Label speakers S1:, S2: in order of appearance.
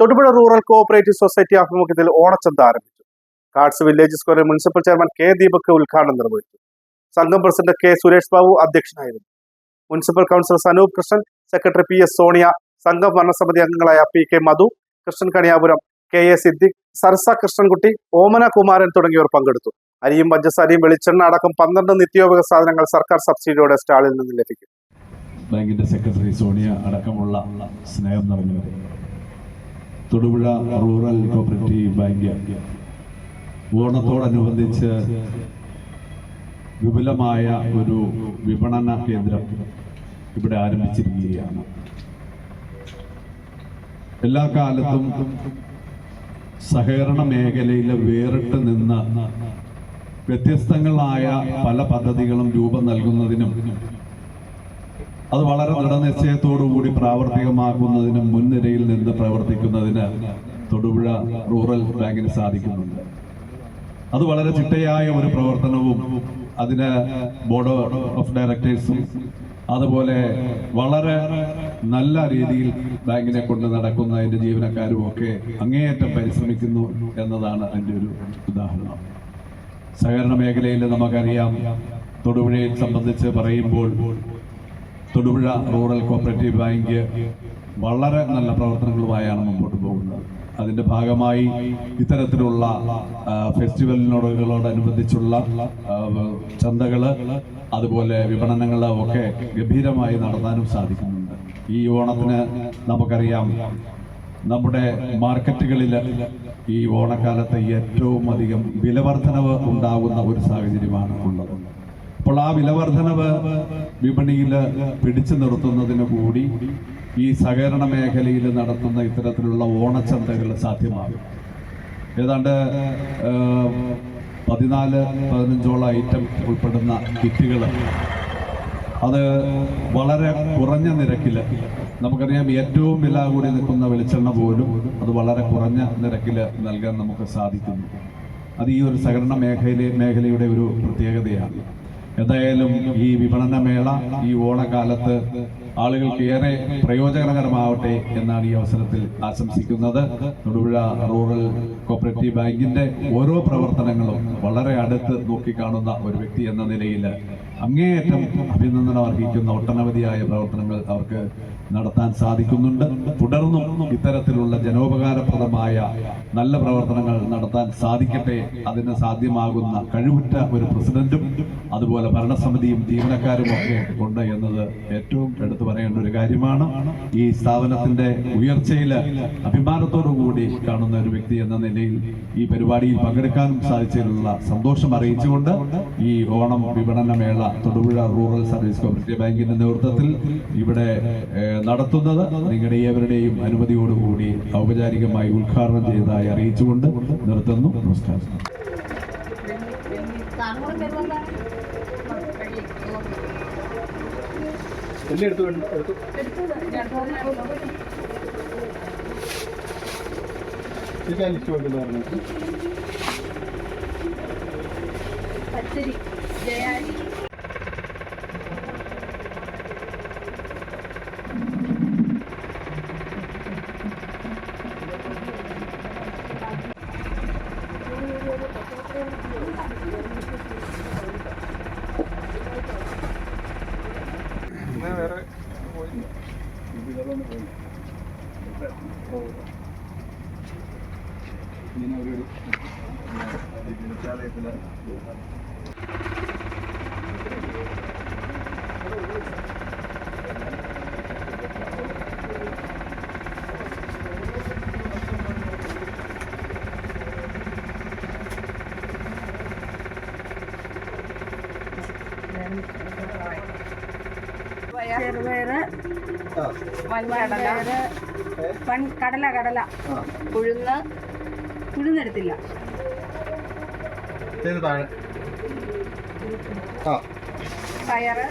S1: Thodupuzha rural cooperative society ആഭിമുഖ്യത്തിൽ ഓണച്ചന്ത ആരംഭിച്ചു. കാർഡ്സ് വില്ലേജ് സ്ക്വയറിൽ മുനിസിപ്പൽ ചെയർമാൻ കെ ദീപക് ഉദ്ഘാടനം നിർവഹിച്ചു. സംഘം പ്രസിഡന്റ് കെ സുരേഷ് ബാബു അധ്യക്ഷനായിരുന്നു. Municipal councillor Sanoop Krishnan secretary P S Sonia സംഘം ഭരണസമിതി അംഗങ്ങളായ P K Madhu Krishnan Kaniyapuram K A Siddique Sarasa Krishnankutty Omana Kumaran തുടങ്ങിയവർ പങ്കെടുത്തു. അരിയും പഞ്ചസാരയും വെളിച്ചെണ്ണ അടക്കം പന്ത്രണ്ട് നിത്യോപയോഗ സാധനങ്ങൾ സർക്കാർ സബ്സിഡിയോടെ സ്റ്റാളിൽ നിന്ന് ലഭിക്കും.
S2: ബാങ്കിന്റെ സെക്രട്ടറി സോണിയ അടക്കമുള്ള സ്നേഹം നിറഞ്ഞവരെ. Thodupuzha rural cooperative bank. ഓണത്തോടനുബന്ധിച്ച് വിപുലമായ ഒരു വിപണന കേന്ദ്രം ഇവിടെ ആരംഭിച്ചിരിക്കുകയാണ്. എല്ലാ കാലത്തും സഹകരണ മേഖലയിൽ വേറിട്ട് നിന്ന് വ്യത്യസ്തങ്ങളായ പല പദ്ധതികളും രൂപം നൽകുന്നതിനും അത് വളരെ ദൃഢനിശ്ചയത്തോടുകൂടി പ്രാവർത്തികമാക്കുന്നതിന് മുൻനിരയിൽ നിന്ന് പ്രവർത്തിക്കുന്നതിന് തൊടുപുഴ റൂറൽ ബാങ്കിന് സാധിക്കുന്നുണ്ട്. അത് വളരെ ചിട്ടയായ ഒരു പ്രവർത്തനവും അതിന് ബോർഡ് ഓഫ് ഡയറക്ടേഴ്സും അതുപോലെ വളരെ നല്ല രീതിയിൽ ബാങ്കിനെ കൊണ്ട് നടക്കുന്ന അതിന്റെ ജീവനക്കാരും ഒക്കെ അങ്ങേയറ്റം പരിശ്രമിക്കുന്നു എന്നതാണ് അതിന്റെ ഒരു ഉദാഹരണം. സഹകരണ മേഖലയിൽ നമുക്കറിയാം തൊടുപുഴയെ സംബന്ധിച്ച് പറയുമ്പോൾ തൊടുപുഴ റൂറൽ കോപ്പറേറ്റീവ് ബാങ്ക് വളരെ നല്ല പ്രവർത്തനങ്ങളുമായാണ് മുമ്പോട്ട് പോകുന്നത്. അതിന്റെ ഭാഗമായി ഇത്തരത്തിലുള്ള ഫെസ്റ്റിവലിനോടുകളോടനുബന്ധിച്ചുള്ള ചന്തകൾ അതുപോലെ വിപണനങ്ങൾ ഒക്കെ ഗംഭീരമായി നടത്താനും സാധിക്കുന്നുണ്ട്. ഈ ഓണത്തിന് നമുക്കറിയാം നമ്മുടെ മാർക്കറ്റുകളിൽ ഈ ഓണക്കാലത്ത് ഏറ്റവും അധികം വിലവർധനവ് ഉണ്ടാകുന്ന ഒരു സാഹചര്യമാണ് ഉള്ളത്. അപ്പോൾ ആ വിലവർധനവ് വിപണിയിൽ പിടിച്ചു നിർത്തുന്നതിന് കൂടി ഈ സഹകരണ മേഖലയിൽ നടത്തുന്ന ഇത്തരത്തിലുള്ള ഓണച്ചന്തകൾ സാധ്യമാകും. ഏതാണ്ട് പതിനാല് പതിനഞ്ചോളം ഐറ്റം ഉൾപ്പെടുന്ന കിറ്റുകൾ. അത് വളരെ കുറഞ്ഞ നിരക്കിൽ നമുക്കറിയാം ഏറ്റവും വില കൂടി നിൽക്കുന്ന വെളിച്ചെണ്ണ പോലും അത് വളരെ കുറഞ്ഞ നിരക്കിൽ നൽകാൻ നമുക്ക് സാധിക്കുന്നു. അത് ഈ ഒരു സഹകരണ മേഖല മേഖലയുടെ ഒരു പ്രത്യേകതയാണ്. എന്തായാലും ഈ വിപണനമേള ഈ ഓണക്കാലത്ത് ആളുകൾക്ക് ഏറെ പ്രയോജനകരമാവട്ടെ എന്നാണ് ഈ അവസരത്തിൽ ആശംസിക്കുന്നത്. തൊടുപുഴ റൂറൽ കോപ്പറേറ്റീവ് ബാങ്കിന്റെ ഓരോ പ്രവർത്തനങ്ങളും വളരെ അടുത്ത് നോക്കിക്കാണുന്ന ഒരു വ്യക്തി എന്ന നിലയിൽ അങ്ങേയറ്റം അഭിനന്ദനം അർഹിക്കുന്ന ഒട്ടനവധിയായ പ്രവർത്തനങ്ങൾ അവർക്ക് നടത്താൻ സാധിക്കുന്നുണ്ട്. തുടർന്നും ഇത്തരത്തിലുള്ള ജനോപകാരപ്രദമായ നല്ല പ്രവർത്തനങ്ങൾ നടത്താൻ സാധിക്കട്ടെ. അതിന് സാധ്യമാകുന്ന കഴിവുറ്റ ഒരു പ്രസിഡന്റും അതുപോലെ ഭരണസമിതിയും ജീവനക്കാരും ഒക്കെ ഉണ്ട് എന്നത് ഏറ്റവും എടുത്തു പറയേണ്ട ഒരു കാര്യമാണ്. ഈ സ്ഥാപനത്തിന്റെ ഉയർച്ചയിൽ അഭിമാനത്തോടു കൂടി കാണുന്ന ഒരു വ്യക്തി എന്ന നിലയിൽ ഈ പരിപാടിയിൽ പങ്കെടുക്കാനും സാധിച്ചതിലുള്ള സന്തോഷം അറിയിച്ചുകൊണ്ട് ഈ ഓണം വിപണന മേള തൊടുപുഴ റൂറൽ സർവീസ് കോപ്പറേറ്റീവ് ബാങ്കിന്റെ നേതൃത്വത്തിൽ ഇവിടെ നടത്തുന്നത്. നിങ്ങളുടെ ഏവരുടെയും അനുമതിയോടുകൂടി ഔപചാരികമായി ഉദ്ഘാടനം ചെയ്തതായി അറിയിച്ചുകൊണ്ട് നിർത്തുന്നു. നമസ്കാരം.
S3: പച്ചരി പിന്നെ വേറെ പോയി ഇങ്ങനെ ഒരു വിദ്യാലയത്തിലെ Thank you. ചെറുപയറ് വൻപയറ് വൻ കടല കടല. ഉഴുന്ന് ഉഴുന്നെടുത്തില്ല പയറ്.